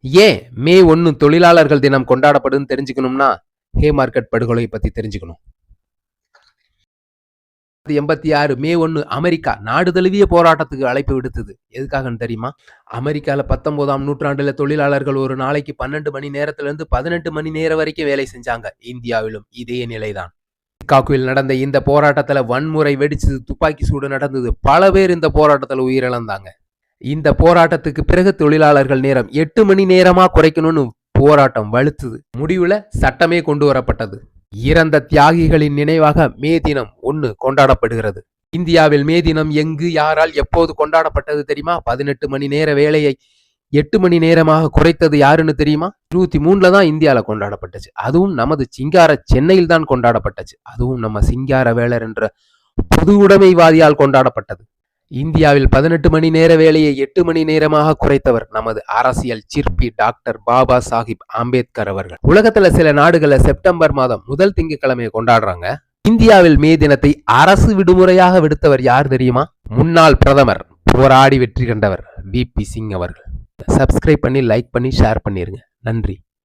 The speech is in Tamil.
ஏன் மே ஒன்னு தொழிலாளர்கள் தினம் கொண்டாடப்படுதுன்னு தெரிஞ்சுக்கணும்னா ஹே மார்க்கெட் படுகொலை பத்தி தெரிஞ்சுக்கணும். எண்பத்தி ஆறு மே ஒன்று அமெரிக்கா நாடு தழுவிய போராட்டத்துக்கு அழைப்பு விடுத்தது. எதுக்காகன்னு தெரியுமா? அமெரிக்கால பத்தொன்பதாம் நூற்றாண்டுல தொழிலாளர்கள் ஒரு நாளைக்கு பன்னெண்டு மணி நேரத்துல இருந்து பதினெட்டு மணி நேரம் வரைக்கும் வேலை செஞ்சாங்க. இந்தியாவிலும் இதே நிலைதான். சிக்காகுவில் நடந்த இந்த போராட்டத்தில் வன்முறை வெடிச்சது துப்பாக்கி சூடு நடந்தது பல பேர் இந்த போராட்டத்தில் உயிரிழந்தாங்க. இந்த போராட்டத்துக்கு பிறகு தொழிலாளர்கள் நேரம் எட்டு மணி நேரமா குறைக்கணும்னு போராட்டம் வலுத்துது. முடிவுல சட்டமே கொண்டு வரப்பட்டது. இறந்த தியாகிகளின் நினைவாக மே தினம் ஒன்று கொண்டாடப்படுகிறது. இந்தியாவில் மே தினம் எங்கு யாரால் எப்போது கொண்டாடப்பட்டது தெரியுமா? பதினெட்டு மணி நேர வேலையை எட்டு மணி நேரமாக குறைத்தது யாருன்னு தெரியுமா? இருபத்தி மூணுல தான் இந்தியாவில் கொண்டாடப்பட்டுச்சு. அதுவும் நமது சிங்கார சென்னையில் தான் கொண்டாடப்பட்டுச்சு. அதுவும் நம்ம சிங்கார வேளர் என்ற பொது உடைமைவாதியால் கொண்டாடப்பட்டது. இந்தியாவில் பதினெட்டு மணி நேர வேலையை எட்டு மணி நேரமாக குறைத்தவர் நமது அரசியல் சிற்பி டாக்டர் பாபா சாஹிப் அம்பேத்கர் அவர்கள். உலகத்துல சில நாடுகள்ல செப்டம்பர் மாதம் முதல் திங்கட்கிழமையை கொண்டாடுறாங்க. இந்தியாவில் மே தினத்தை அரசு விடுமுறையாக விடுத்தவர் யார் தெரியுமா? முன்னாள் பிரதமர் போராடி வெற்றி கண்டவர் வி பி சிங் அவர்கள். சப்ஸ்கிரைப் பண்ணி லைக் பண்ணி ஷேர் பண்ணிருங்க. நன்றி.